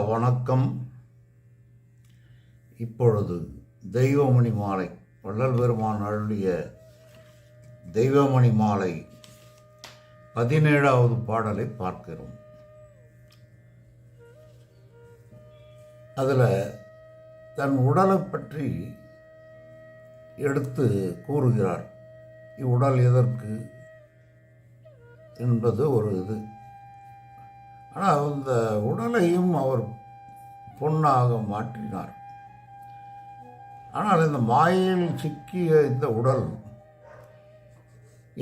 வணக்கம். இப்பொழுது தெய்வமணி மாலை வள்ளல் பெருமான் அருளிய தெய்வமணி மாலை பதினேழாவது பாடலை பார்க்கிறோம். அதில் தன் உடலை பற்றி எடுத்து கூறுகிறார். இவ்வுடல் எதற்கு? என்பது ஒரு இது. ஆனால் அந்த உடலையும் அவர் பொன்னாக மாற்றினார். ஆனால் இந்த மாயையில் சிக்கிய இந்த உடல்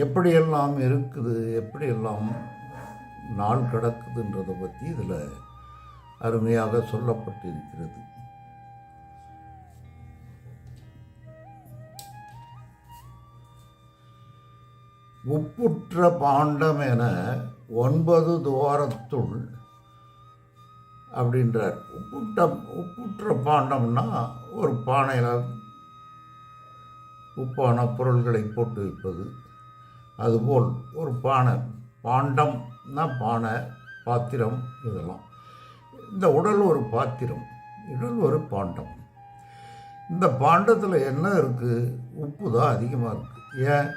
எப்படியெல்லாம் இருக்குது எப்படியெல்லாம் நாள் கிடக்குதுன்றதை பற்றி இதில் அருமையாக சொல்லப்பட்டிருக்கிறது. உப்புற்ற பாண்டம் என ஒன்பது துவாரத்துள் அப்படின்றார். உப்புட்ட உப்புற்ற பாண்டம்னா ஒரு பானையில் உப்பான பொருள்களை போட்டு வைப்பது. அதுபோல் ஒரு பானை பாண்டம்னா பானை பாத்திரம் இதெல்லாம். இந்த உடல் ஒரு பாத்திரம் உடல் ஒரு பாண்டம். இந்த பாண்டத்தில் என்ன இருக்குது உப்பு தான் அதிகமாக இருக்குது ஏன்?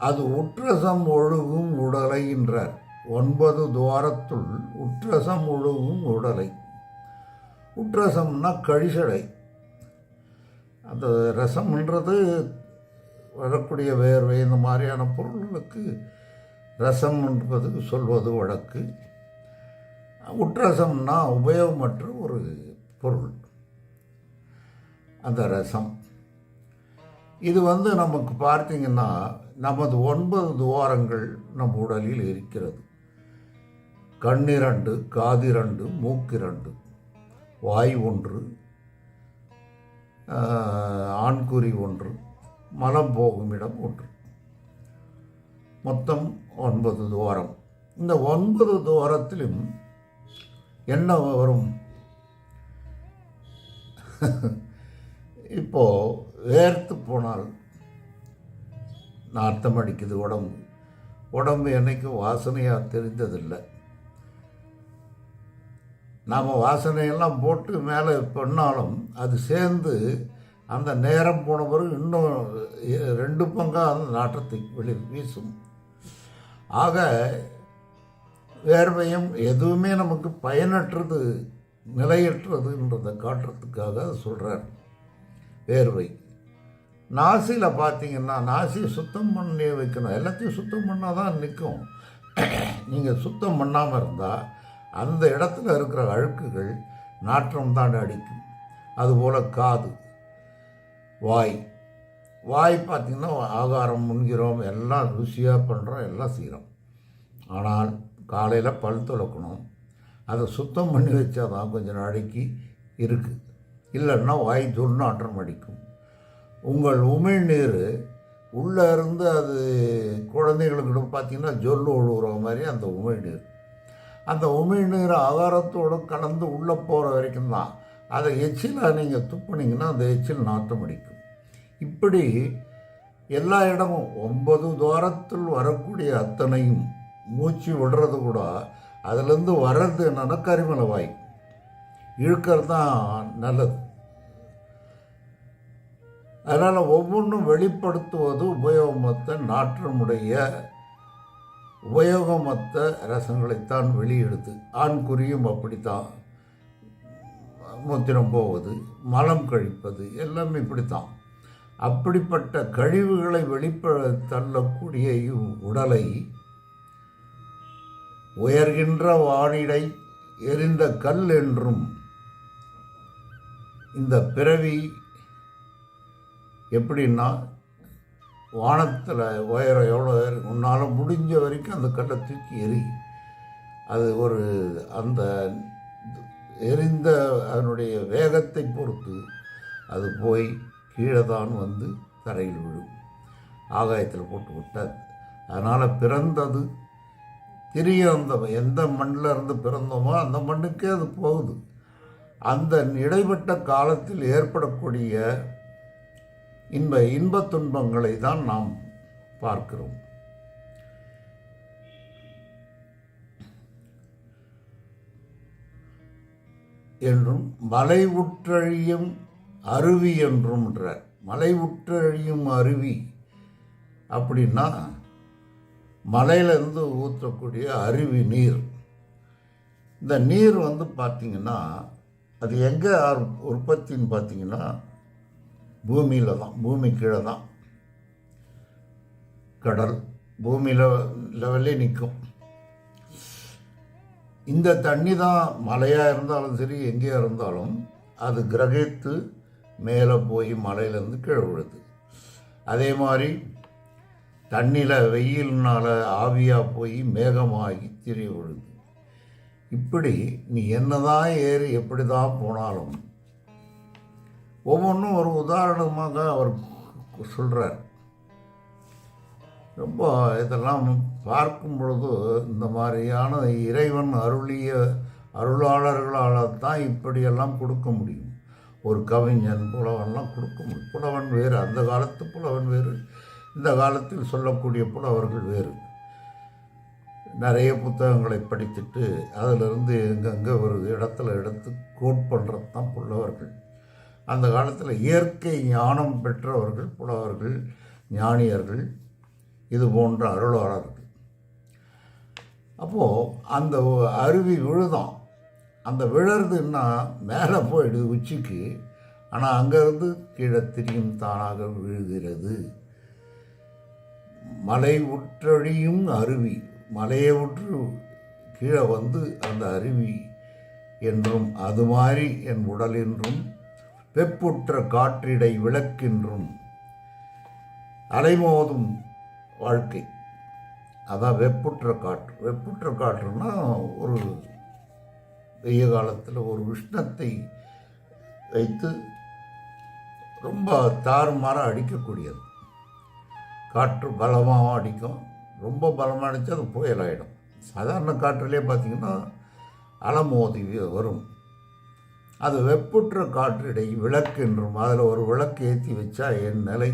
அது உற்றசம் ஒழுகும் உடலை என்றார். ஒன்பது துவாரத்துள் உற்றசம் ஒழுகும் உடலை. உற்றசம்னா கழிசடை அந்த ரசம்ன்றது வரக்கூடிய வேர்வை இந்த மாதிரியான பொருள்களுக்கு ரசம் என்பது சொல்வது வழக்கு. உற்றசம்னா உபயோகமற்ற ஒரு பொருள். அந்த ரசம். இது வந்து நமக்கு பார்த்தீங்கன்னா நமது ஒன்பது துவாரங்கள் நம் உடலில் இருக்கிறது. கண்ணிரண்டு காதிரண்டு மூக்கிரண்டு. வாய் ஒன்று ஆண்குறி ஒன்று மலம் போகும் இடம் ஒன்று. மொத்தம் ஒன்பது துவாரம். இந்த ஒன்பது துவாரத்திலும் என்ன வரும்? இப்போது வேர்த்து போனால் நார்த்தம் அடிக்குது உடம்பு. உடம்பு என்றைக்கும் வாசனையாக தெரிந்ததில்லை. நாம் வாசனையெல்லாம் போட்டு மேலே பண்ணாலும் அது சேர்ந்து அந்த நேரம் போன பிறகு இன்னும் ரெண்டு பங்காக அந்த நாற்றத்தை வெளி வீசும். ஆக வேர்வையும் எதுவுமே நமக்கு பயனற்றது நிலையற்றதுன்றதை காட்டுறதுக்காக சொல்கிறார் வேர்வை. நாசியில் பார்த்தீங்கன்னா நாசியை சுத்தம் பண்ணி வைக்கணும். எல்லாத்தையும் சுத்தம் பண்ணால் தான் நிற்கும். நீங்கள் சுத்தம் பண்ணாமல் இருந்தால் அந்த இடத்துல இருக்கிற அழுக்குகள் நாற்றம் தான் அடிக்கும். அதுபோல் காது வாய். வாய் பார்த்திங்கன்னா ஆகாரம் முன்கிறோம் எல்லாம் ருசியாக பண்ணுறோம் எல்லாம் செய்கிறோம் ஆனால் காலையில் பல் துளக்கணும். அதை சுத்தம் பண்ணி வச்சால் தான் கொஞ்சம் நாளைக்கு இருக்குது இல்லைன்னா வாய் துர்நாற்றம் அடிக்கும். உங்கள் உமிழ்நீர் உள்ளே இருந்து அது குழந்தைகளுக்கு பார்த்தீங்கன்னா ஜொல்லு ஒழுகுற மாதிரி அந்த உமிழ்நீர் அந்த உமிழ்நீர் ஆதாரத்தோடு கலந்து உள்ளே போகிற வரைக்கும் தான். அதை எச்சிலாக நீங்கள் துப்புனீங்கன்னா அந்த எச்சில் நாட்டம் அடிக்கும் இப்படி எல்லா இடமும் ஒன்பது துவாரத்தில் வரக்கூடிய அத்தனையும் மூச்சு விடுறது கூட அதுலேருந்து வர்றது என்னென்னா கரிமலை வாய். இழுக்கிறது தான் நல்லது. அதனால் ஒவ்வொன்றும் வெளிப்படுத்துவது உபயோகமற்ற நாற்றமுடைய உபயோகமற்ற ரசங்களைத்தான் வெளியிடுது. ஆண் குறியும் அப்படித்தான். மூத்திரம் போவது மலம் கழிப்பது எல்லாமே இப்படித்தான். அப்படிப்பட்ட கழிவுகளை வெளிப்ப தள்ளக்கூடிய உடலை உயர்கின்ற வானிடை எரிந்த கல் என்றும் இந்த பிறவி எப்படின்னா வானத்தில் உயரம் எவ்வளோ உன்னால் முடிஞ்ச வரைக்கும் அந்த கல்லை தூக்கி எரி அது ஒரு அந்த எரிந்த அதனுடைய வேகத்தை பொறுத்து அது போய் கீழே தான் வந்து தரையில் விழும். ஆகாயத்தில் போட்டு விட்டாது. அதனால் பிறந்தது திரிய அந்த எந்த மண்ணில் இருந்து பிறந்தோமோ அந்த மண்ணுக்கே அது போகுது. அந்த இடைப்பட்ட காலத்தில் ஏற்படக்கூடிய இன்ப இன்பத் துன்பங்களை தான் நாம் பார்க்கிறோம். என்றும் மலை உற்றழியும் அருவி என்றும்ன்ற மலை உற்றழியும் அருவி அப்படின்னா மலையிலேருந்து ஊற்றக்கூடிய அருவி நீர். இந்த நீர் வந்து பார்த்திங்கன்னா அது எங்கே உற்பத்தின்னு பார்த்தீங்கன்னா பூமியில் தான் பூமி கீழே தான் கடல் பூமியில் லெவல்லே நிற்கும் இந்த தண்ணி தான் மலையாக இருந்தாலும் சரி எங்கேயா இருந்தாலும் அது கிரகித்து மேலே போய் மலையிலேருந்து கீழே விழுது. அதே மாதிரி தண்ணியில் வெயில்னால் ஆவியாக போய் மேகமாகி திரிய விழுது இப்படி நீ என்னதான் ஏறி எப்படி தான் போனாலும் ஒவ்வொன்றும் ஒரு உதாரணமாக அவர் சொல்கிறார் ரொம்ப இதெல்லாம் பார்க்கும் பொழுது இந்த மாதிரியான இறைவன் அருளிய அருளாளர்களால் தான் இப்படியெல்லாம் கொடுக்க முடியும். ஒரு கவிஞன் புலவன்லாம் கொடுக்க முடியும். புலவன் வேறு அந்த காலத்து புலவன் வேறு இந்த காலத்தில் சொல்லக்கூடிய புலவர்கள் வேறு. நிறைய புத்தகங்களை படித்துட்டு அதிலிருந்து எங்கெங்கே ஒரு இடத்துல எடுத்து கோட் பண்ணுறது தான் புலவர்கள். அந்த காலத்தில் இயற்கை ஞானம் பெற்றவர்கள் புலவர்கள் ஞானியர்கள் இது போன்ற அருளாளர்கள் அப்போது அந்த அருவி விழுதான். அந்த விழறதுன்னா மேலே போயிடுது உச்சிக்கு. ஆனால் அங்கேருந்து கீழே திரியும் தானாக விழுகிறது. மலை உற்றழியும் அருவி. மலையை உற்று கீழே வந்து அந்த அருவி என்றும் அது மாதிரி என் உடல் என்றும் வெப்புற்ற காற்றிடை விளக்கின்றும். அலைமோதும் வாழ்க்கை. அதான் வெப்புற்ற காற்று. வெப்புற்ற காற்றுன்னா ஒரு வெய்ய காலத்தில் ஒரு உஷ்ணத்தை வைத்து ரொம்ப தாறுமாறாக அடிக்கக்கூடியது. காற்று பலமாகவும் அடிக்கும். ரொம்ப பலமாக அடித்தா அது புயலாயிடும். சாதாரண காற்றுலேயே பார்த்திங்கன்னா அலமோதி வரும். அது வெப்புற்ற காற்றிடை விளக்கு என்றும் அதில் ஒரு விளக்கு ஏற்றி வச்சா என் நிலை.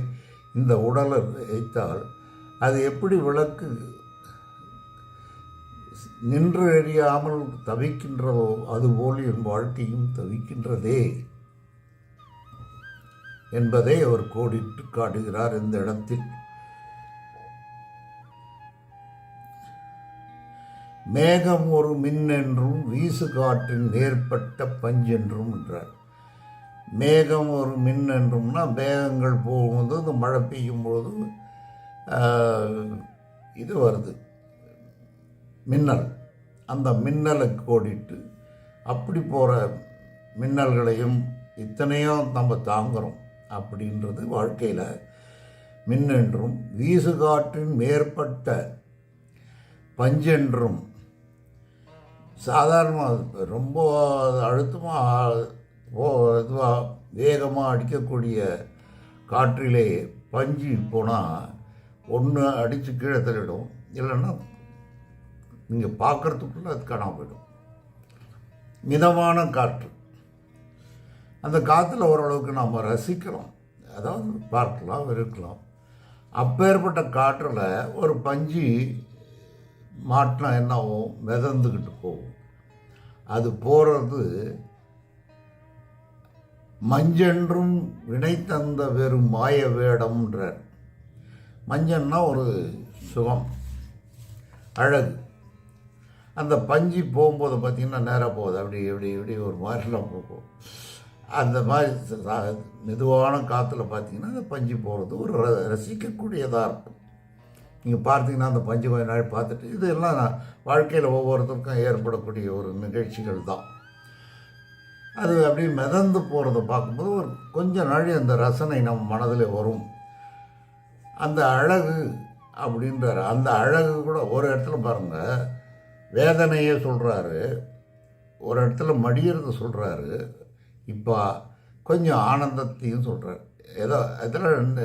இந்த உடலை வைத்தால் அது எப்படி விளக்கு நின்று எறியாமல் தவிக்கின்றதோ அதுபோல் என் வாழ்க்கையும் தவிக்கின்றதே என்பதை அவர் கோடிட்டு காட்டுகிறார் இந்த இடத்தில். மேகம் ஒரு மின்னென்றும் வீசு காற்றின் நேர்பட்ட பஞ்சென்றும் என்றார். மேகம் ஒரு மின்னென்றும்னா மேகங்கள் போகும்போது இந்த மழை பெய்யும் பொழுது இது வருது. மின்னல். அந்த மின்னலை கோடிட்டு அப்படி போகிற மின்னல்களையும் இத்தனையும் நம்ம தாங்குகிறோம் அப்படின்றது வாழ்க்கையில். மின்னென்றும் வீசு காற்றின் மேற்பட்ட பஞ்சென்றும் சாதாரணமாக ரொம்ப அழுத்தமாக ஓ இதுவாக வேகமாக அடிக்கக்கூடிய காற்றிலே பஞ்சு போனால் ஒன்று அடித்து கீழே தள்ளிடும். இல்லைன்னா நீங்கள் பார்க்குறதுக்குள்ளே அது காணாமல் போயிடும். மிதமான காற்று. அந்த காற்றுல ஓரளவுக்கு நாம் ரசிக்கிறோம். அதாவது பார்க்கலாம் இருக்கலாம். அப்பேற்பட்ட காற்றில் ஒரு பஞ்சு மாட்டினா என்னாகும்? மிதந்துக்கிட்டு போகும். அது போகிறது மஞ்சென்றும் வினை தந்த வெறும் மாய வேடம்ன்றார். மஞ்சன்னா ஒரு சுகம் அழகு. அந்த பஞ்சு போகும்போது பார்த்திங்கன்னா நேராக போகுது. அப்படி இப்படி இப்படி ஒரு மாதிரிலாம் போகும். அந்த மாதிரி மெதுவான காற்றுல பார்த்திங்கன்னா அந்த பஞ்சு போகிறது ஒரு ரசிக்கக்கூடியதாக இருக்கும். நீங்கள் பார்த்தீங்கன்னா அந்த பஞ்சு கொஞ்ச நாள் பார்த்துட்டு இதெல்லாம் வாழ்க்கையில் ஒவ்வொருத்தருக்கும் ஏற்படக்கூடிய ஒரு நிகழ்ச்சிகள் தான். அது அப்படியே மிதந்து போகிறத பார்க்கும்போது ஒரு கொஞ்ச நாள் அந்த ரசனை நம்ம மனதில் வரும். அந்த அழகு அப்படின்றார். அந்த அழகு கூட ஒரு இடத்துல பாருங்கள் வேதனையே சொல்கிறாரு ஒரு இடத்துல மடியறது சொல்கிறாரு இப்போ கொஞ்சம் ஆனந்தத்தையும் சொல்கிறார் ஏதோ இதெல்லாம் ரெண்டு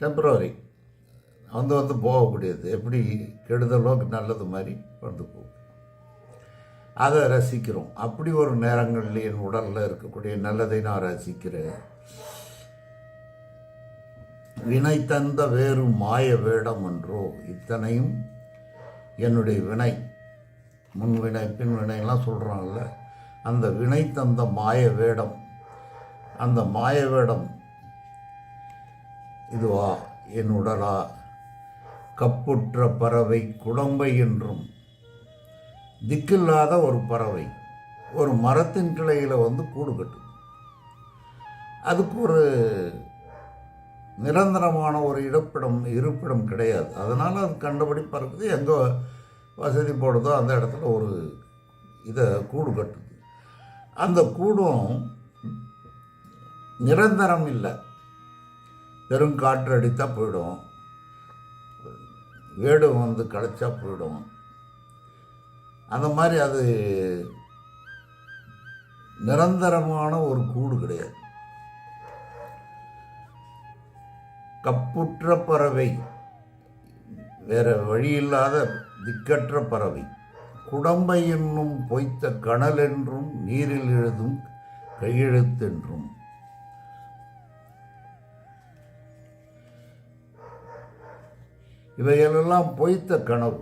டெம்பரவரி வந்து வந்து போகக்கூடியது. எப்படி கெடுதலோ நல்லது மாதிரி வந்து போகும். அதை ரசிக்கிறோம். அப்படி ஒரு நேரங்களில் என் உடலில் இருக்கக்கூடிய நல்லதை நான் ரசிக்கிறேன். வினை தந்த வேறு மாய வேடம் என்றோ இத்தனையும் என்னுடைய வினை. முன்வினை பின்வினைலாம் சொல்கிறாங்கல்ல அந்த வினை தந்த மாய வேடம். அந்த மாய வேடம் இதுவா? என் உடலா? கப்புற்ற பறவை குடம்பை என்றும். திக்கில்லாத ஒரு பறவை ஒரு மரத்தின் கிளையில் வந்து கூடு கட்டும். அதுக்கு ஒரு நிரந்தரமான ஒரு இடப்பிடம் இருப்பிடம் கிடையாது. அதனால் அது கண்டபடி பறக்குது. எங்கே வசதி போடுதோ அந்த இடத்துல ஒரு இதை கூடு கட்டுது. அந்த கூடும் நிரந்தரம் இல்லை. வெறும் காற்று அடித்தா போயிடும். வேடம் வந்து களைச்சா போயிடும். அந்த மாதிரி அது நிரந்தரமான ஒரு கூடு கிடையாது. கப்புற்ற பறவை வேற வழியில்லாத திக்கற்ற பறவை. குடம்பை என்னும் பொய்த்த கணல் என்றும் நீரில் எழுதும் கையெழுத்தென்றும் இவைகளெல்லாம் பொய்த்த கனவு.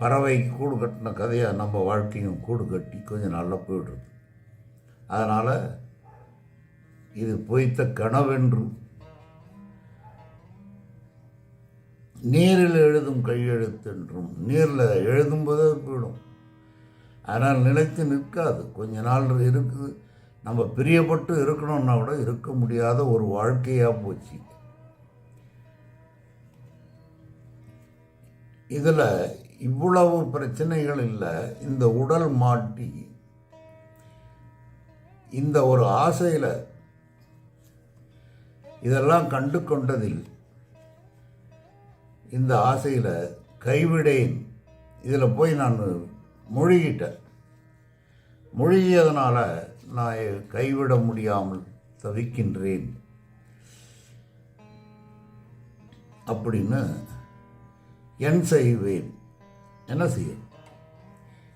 பறவை கூடு கட்டின கதையாக நம்ம வாழ்க்கையும் கூடு கட்டி கொஞ்சம் நல்லா போயிடுறது அதனால் இது பொய்த்த கனவென்று நீரில் எழுதும் கையெழுத்தென்றும் நீரில் எழுதும்போது போயிடும். ஆனால் நிலைத்து நிற்காது. கொஞ்ச நாள் இருக்குது. நம்ம பிரியப்பட்டு இருக்கணும்னா கூட இருக்க முடியாத ஒரு வாழ்க்கையாக போச்சு. இதில் இவ்வளவு பிரச்சனைகள் இல்லை இந்த உடல் மாட்டி இந்த ஒரு ஆசையில் இதெல்லாம் கண்டு கொண்டதில் இந்த ஆசையில் கைவிடேன். இதில் போய் நான் மொழிகிட்டேன் மொழிகியதனால் நான் கைவிட முடியாமல் தவிக்கின்றேன். அப்படின்னு என் செய்வேன். என்ன செய்ய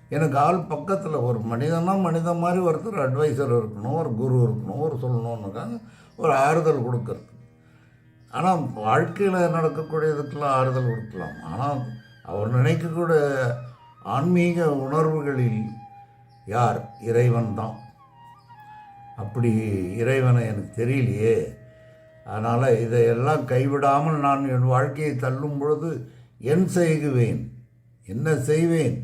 எனக்கு ஆள் பக்கத்தில் ஒரு மனிதனா மனிதன் மாதிரி ஒருத்தர் அட்வைசர் இருக்கணும் ஒரு குரு இருக்கணும் ஒரு சொல்லணும்னுக்காங்க ஒரு ஆறுதல் கொடுக்கறது. ஆனால் வாழ்க்கையில் நடக்கக்கூடியதுக்கெல்லாம் ஆறுதல் கொடுக்கலாம். ஆனால் அவர் நினைக்கக்கூடிய ஆன்மீக உணர்வுகளில் யார்? இறைவன் தான். அப்படி இறைவனை எனக்கு தெரியலையே. அதனால் இதையெல்லாம் கைவிடாமல் நான் என் வாழ்க்கையை தள்ளும் பொழுது என் செய்குவேன் என்ன செய்வேன்?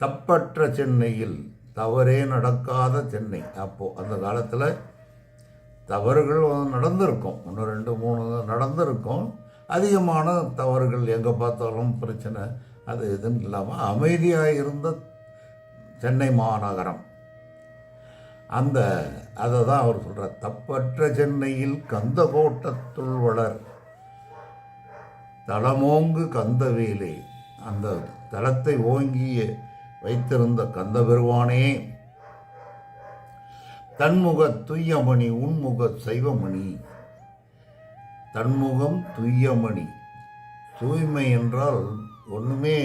தப்பற்ற சென்னையில் தவறே நடக்காத சென்னை. அப்போது அந்த காலத்தில் தவறுகள் நடந்திருக்கும். ஒன்று ரெண்டு மூணு நடந்திருக்கும். அதிகமான தவறுகள் எங்கே பார்த்தாலும் பிரச்சனை. அது எதுவும் இல்லாமல் அமைதியாக இருந்த சென்னை மாநகரம். அந்த அதை தான் அவர் சொல்கிறார் தப்பற்ற சென்னையில் கந்த கோட்டத்துள் வளர். தளமோங்கு கந்தவேலே. அந்த தளத்தை ஓங்கிய வைத்திருந்த கந்த பெருவானே தன்முக துய்யமணி உன்முக சைவமணி. தன்முகம் துய்யமணி. தூய்மை என்றால் ஒன்றுமே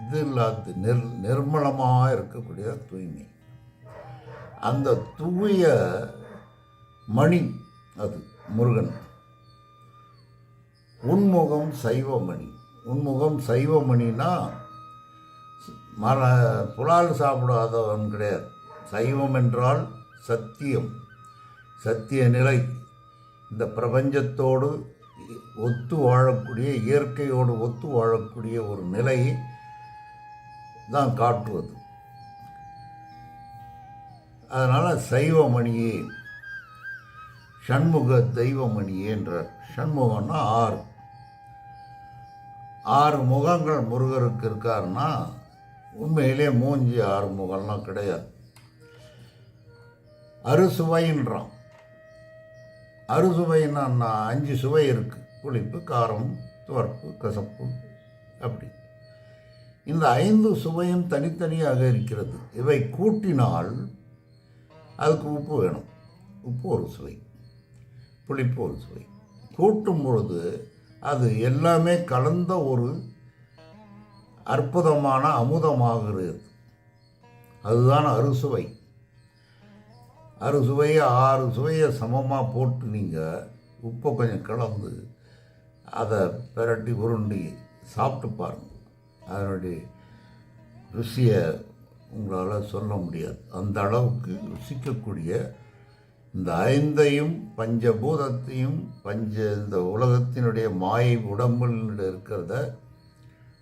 இது இல்லாத நிர் நிர்மலமாக இருக்கக்கூடிய தூய்மை. அந்த தூய மணி அது முருகன். உன்முகம் சைவமணி. உன்முகம் சைவமணினா மர புலால் சாப்பிடாதவன் கிடையாது. சைவம் என்றால் சத்தியம். சத்திய நிலை. இந்த பிரபஞ்சத்தோடு ஒத்து வாழக்கூடிய இயற்கையோடு ஒத்து வாழக்கூடிய ஒரு நிலையை தான் காட்டுவது. அதனால் சைவமணியே சண்முக தெய்வமணியே என்றார். சண்முகம்னா ஆறு. ஆறு முகங்கள் முருகருக்கு இருக்காருன்னா உண்மையிலே மூஞ்சி ஆறு முகம்லாம் கிடையாது. அறுசுவைன்றான். அறுசுவைன்னா நான் அஞ்சு சுவை இருக்குது புளிப்பு காரம் துவர்ப்பு கசப்பு அப்படி. இந்த ஐந்து சுவையும் தனித்தனியாக இருக்கிறது. இவை கூட்டினால் அதுக்கு உப்பு வேணும். உப்பு ஒரு சுவை. புளிப்பு ஒரு சுவை. கூட்டும் பொழுது அது எல்லாமே கலந்த ஒரு அற்புதமான அமுதமாகிறது அதுதான் அறுசுவை அறுசுவையை ஆறு சுவையை சமமாக போட்டு நீங்கள் உப்பை கொஞ்சம் கலந்து அதை பெரட்டி உருண்டி சாப்பிட்டு பாருங்கள் அதனுடைய ருசியை உங்களால் சொல்ல முடியாது. அந்த அளவுக்கு ருசிக்கக்கூடிய இந்த ஐந்தையும் பஞ்சபூதத்தையும் பஞ்ச இந்த உலகத்தினுடைய மாயை உடம்பில் இருக்கிறத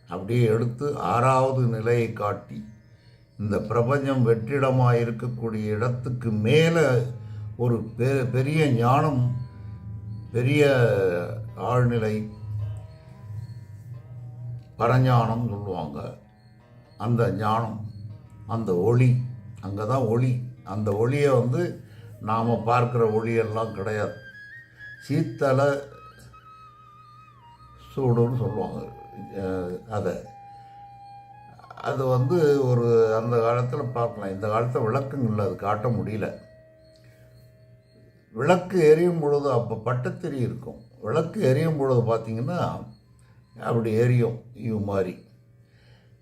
அப்படியே எடுத்து ஆறாவது நிலையை காட்டி இந்த பிரபஞ்சம் வெற்றிடமாக இருக்கக்கூடிய இடத்துக்கு மேலே ஒரு பெ பெரிய ஞானம் பெரிய ஆழ்நிலை பரஞானம் சொல்லுவாங்க. அந்த ஞானம் அந்த ஒளி அங்கே தான் ஒளி. அந்த ஒளியை வந்து நாம் பார்க்குற ஒளியெல்லாம் கிடையாது. சீத்தல சூடுன்னு சொல்லுவாங்க. அதை. அது வந்து ஒரு அந்த காலத்தில் பார்க்கலாம். இந்த காலத்தில் விளக்குங்களில் அது காட்ட முடியல. விளக்கு எரியும் பொழுது அப்போ பட்டத்திரி இருக்கும். விளக்கு எரியும் பொழுது பார்த்திங்கன்னா அப்படி எரியும் இது மாதிரி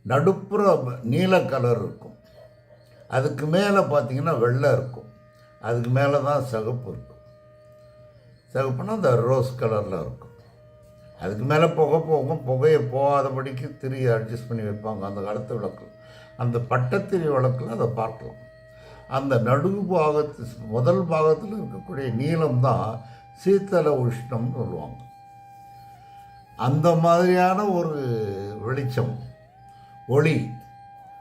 நடுப்புற நீல கலர் இருக்கும். அதுக்கு மேலே பார்த்தீங்கன்னா வெள்ளை இருக்கும். அதுக்கு மேலே தான் சிகப்பு இருக்கும். சிகப்புனா அந்த ரோஸ் கலரில் இருக்கும். அதுக்கு மேலே புகை போகும் புகையை போகாதபடிக்கு திரியை அட்ஜஸ்ட் பண்ணி வைப்பாங்க. அந்த காலத்து விளக்கு. அந்த பட்டத்திரி விளக்கில் அதை பார்க்கலாம். அந்த நடு பாகத்து முதல் பாகத்தில் இருக்கக்கூடிய நீளம் தான் சீத்தல உஷ்ணம்னு சொல்லுவாங்க. அந்த மாதிரியான ஒரு வெளிச்சம் ஒளி.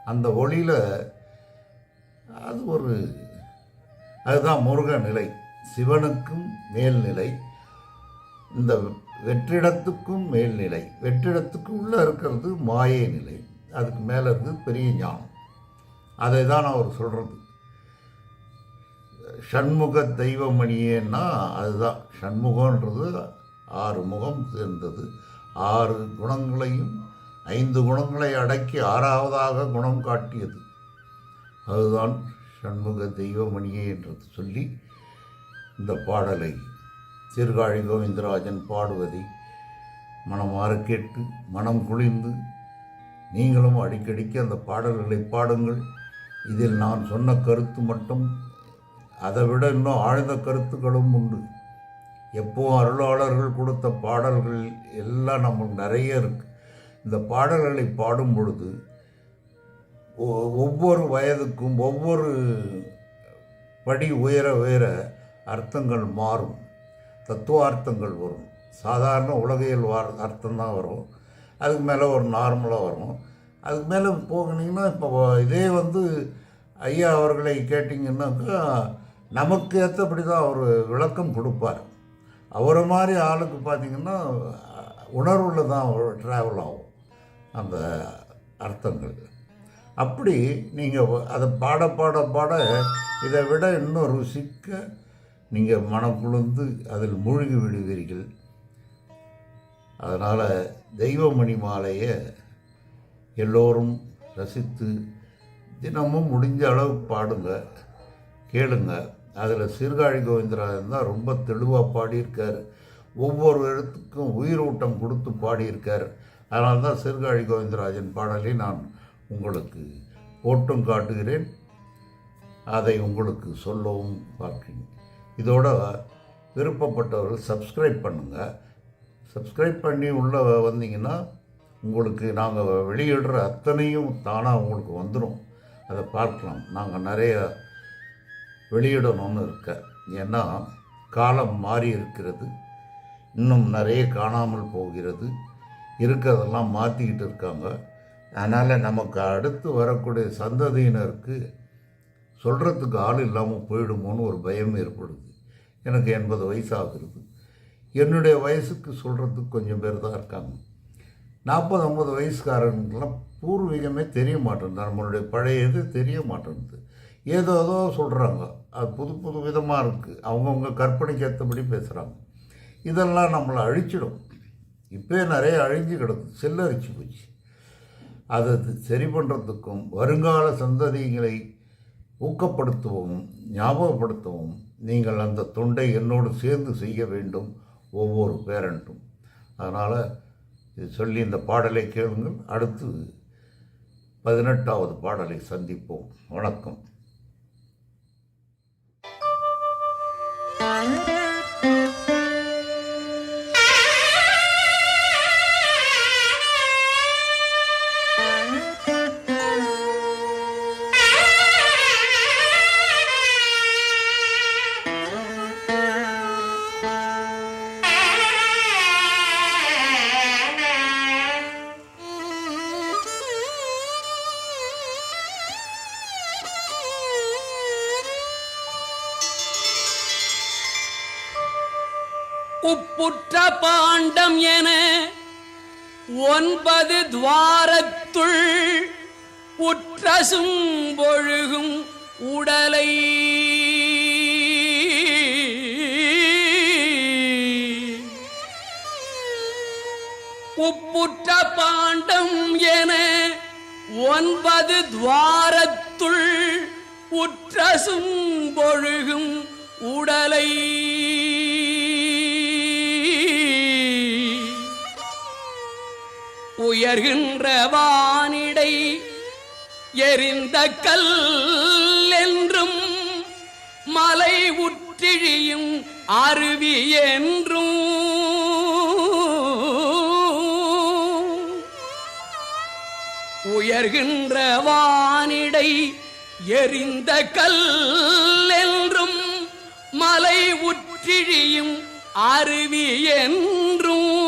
அந்த ஒளியில் அது ஒரு அதுதான் முருக நிலை சிவனுக்கும் மேல்நிலை. இந்த வெற்றிடத்துக்கும் மேல்நிலை. வெற்றிடத்துக்கு உள்ளே இருக்கிறது மாயை நிலை. அதுக்கு மேலே இருந்து பெரிய ஞானம். அதை தான் அவர் சொல்கிறது ஷண்முக தெய்வமணியேன்னா அதுதான். சண்முகன்றது ஆறு முகம் சேர்ந்தது. ஆறு குணங்களையும் ஐந்து குணங்களை அடக்கி ஆறாவதாக குணம் காட்டியது. அதுதான் சண்முக தெய்வமணியே என்று சொல்லி இந்த பாடலை சீர்காழி கோவிந்தராஜன் பாடுவதை மனமாற கேட்டு மனம் குளிர்ந்து நீங்களும் அடிக்கடிக்கு அந்த பாடல்களை பாடுங்கள். இதில் நான் சொன்ன கருத்து மட்டும் அதை விட இன்னும் ஆழ்ந்த கருத்துக்களும் உண்டு. எப்போ அருளாளர்கள் கொடுத்த பாடல்கள் எல்லாம் நமக்கு நிறைய இருக்கு. இந்த பாடல்களை பாடும் பொழுது ஒவ்வொரு வயதுக்கும் ஒவ்வொரு படி உயர உயர அர்த்தங்கள் மாறும். தத்துவார்த்தங்கள் வரும். சாதாரண உலகியல் வார அர்த்தம் தான் வரும். அதுக்கு மேலே ஒரு நார்மலாக வரும். அதுக்கு மேலே போகினீங்கன்னா இப்போ இதே வந்து ஐயா அவர்களை கேட்டிங்கன்னாக்கா நமக்கு ஏற்றபடி தான் அவர் விளக்கம் கொடுப்பார். அவரை மாதிரி ஆளுக்கு பார்த்திங்கன்னா உணர்வில் தான் ட்ராவல் ஆகும். அந்த அர்த்தங்கள். அப்படி நீங்கள் அதை பாட பாட பாட இதை விட இன்னும் ருசிக்க நீங்கள் மனம் அதில் மூழ்கி விடுவீர்கள். அதனால் தெய்வமணி மாலையை எல்லோரும் ரசித்து தினமும் முடிஞ்ச அளவு பாடுங்க கேளுங்க. அதில் சீர்காழி கோவிந்தராஜன் தான் ரொம்ப தெளிவாக பாடியிருக்கார். ஒவ்வொரு எழுத்துக்கும் உயிரூட்டம் கொடுத்து பாடியிருக்கார். அதனால தான் சீர்காழி கோவிந்தராஜன் பாடலை நான் உங்களுக்கு ஓட்டம் காட்டுகிறேன். அதை உங்களுக்கு சொல்லவும் பார்க்கிறேன் இதோட விருப்பப்பட்டவர்கள் சப்ஸ்கிரைப் பண்ணுங்கள் சப்ஸ்கிரைப் பண்ணி உள்ளே வந்தீங்கன்னா உங்களுக்கு நாங்கள் வெளியிடுற அத்தனையும் தானாக உங்களுக்கு வந்துடும் அதை பார்க்கலாம். நாங்கள் நிறைய வெளியிடணும்னு இருக்க. ஏன்னா காலம் மாறி இருக்கிறது. இன்னும் நிறைய காணாமல் போகிறது. இருக்கிறதெல்லாம் மாற்றிக்கிட்டு இருக்காங்க. அதனால் நமக்கு அடுத்து வரக்கூடிய சந்ததியினருக்கு சொல்கிறதுக்கு ஆள் இல்லாமல் போயிடுமோன்னு ஒரு பயம் ஏற்படுது. எனக்கு எண்பது வயசு ஆகுறது என்னுடைய வயசுக்கு சொல்கிறதுக்கு கொஞ்சம் பேர் தான் இருக்காங்க. நாற்பது ஐம்பது வயசுக்காரங்களுக்கெல்லாம் பூர்வீகமே தெரிய மாட்டேங்குது நம்மளுடைய பழைய இது தெரிய மாட்டேங்குது ஏதோ ஏதோ சொல்கிறாங்க அது புது புது விதமாக இருக்குது அவங்கவுங்க கற்பனைக்கு ஏற்றபடி பேசுகிறாங்க இதெல்லாம் நம்மளை அழிச்சிடும். இப்போயே நிறைய அழிஞ்சு கிடக்குது. செல்லரிச்சு போச்சு. அதை சரி பண்ணுறதுக்கும் வருங்கால சந்ததிகளை ஊக்கப்படுத்தவும் ஞாபகப்படுத்தவும் நீங்கள் அந்த தொண்டை என்னோடு சேர்ந்து செய்ய வேண்டும் ஒவ்வொரு பேரண்ட்டும் அதனால் இது சொல்லி இந்த பாடலை கேளுங்கள். அடுத்து பதினெட்டாவது பாடலை சந்திப்போம். வணக்கம். Thank you. துவாரம் என ஒன்பது துவாரத்துள் உற்றசும் பொழுகும் உடலை. உப்புற்ற பாண்டம் என ஒன்பது துவாரத்துள் உற்றசும் பொழுகும் உடலை. உயர்கின்ற வானிடை எரிந்த கல் என்றும் மலை உற்றிழியும் அருவி என்றும். உயர்கின்ற வானிடை எரிந்த கல் என்றும் மலை உற்றிழியும் அருவி என்றும்.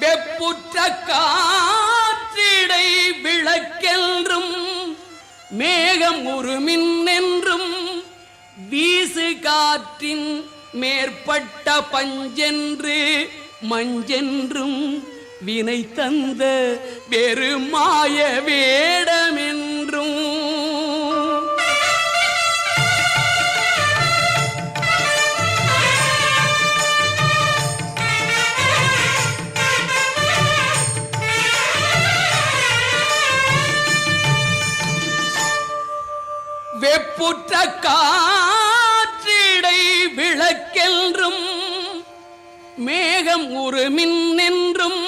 வெப்புற்ற காற்றிடை விளக்கென்றும் மேகம் உருமின் என்றும் வீசு காற்றின் மேற்பட்ட பஞ்சென்று மஞ்சென்றும் வினை தந்த வெறு மாய புற்ற காற்றிடை விளக்கென்றும் மேகம் உருமின் என்றும்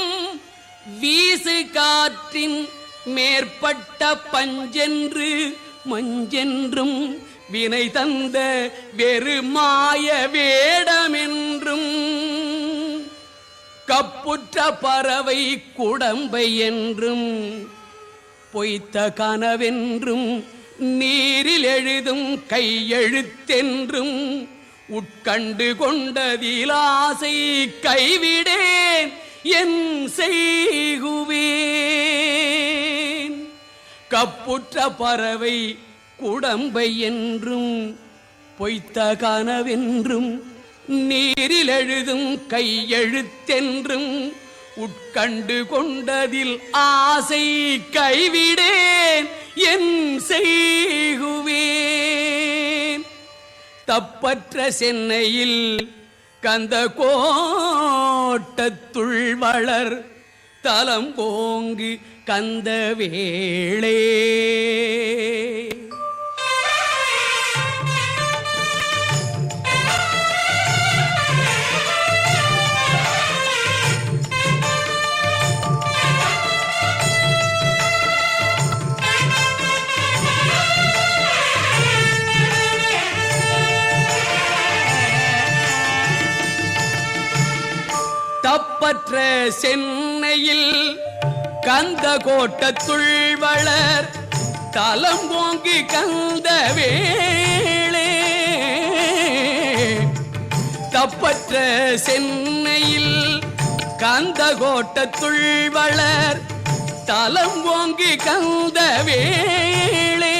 வீசு காற்றின் மேற்பட்ட பஞ்சென்று மஞ்சென்றும் வினை தந்த வெறு மாய வேடமென்றும். கப்புற்ற பறவை குடம்பை என்றும் பொய்த்த கனவென்றும் நீரில் எழுதும் கையெழுத்தென்றும் உட்கண்டு கொண்டதிலாசை கைவிடேன் என் செய்குவேன். கப்புற்ற பறவை குடம்பை என்றும் பொய்த்த கனவென்றும் நீரில் எழுதும் கையெழுத்தென்றும் உட்கண்டு கொண்டதில் ஆசை கைவிடேன் என் செய்குவேன். தப்பற்ற சென்னையில் கந்த கோட்டத்துள் வளர் தலம் போங்கு கந்த வேளே. தப்பற்ற சென்னையில் கந்த கோட்டத்துள் வளர் தலம் ஓங்கி கந்த வேளே. தப்பற்ற சென்னையில் கந்த கோட்டத்துள் வளர் தலம் ஓங்கி கந்த வேளே.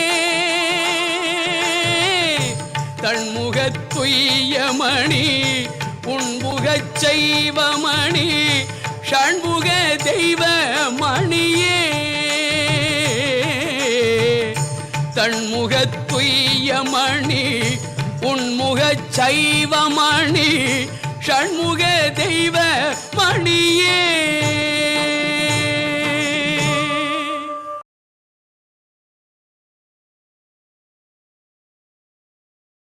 தன்முகத் துய்யமணி உண்முகச் செய்வமணி ஷண்முக தெய்வ மணியே. தன்முகத் துய்யமணி உண்முகச் சைவமணி ஷண்முக தெய்வ மணியே.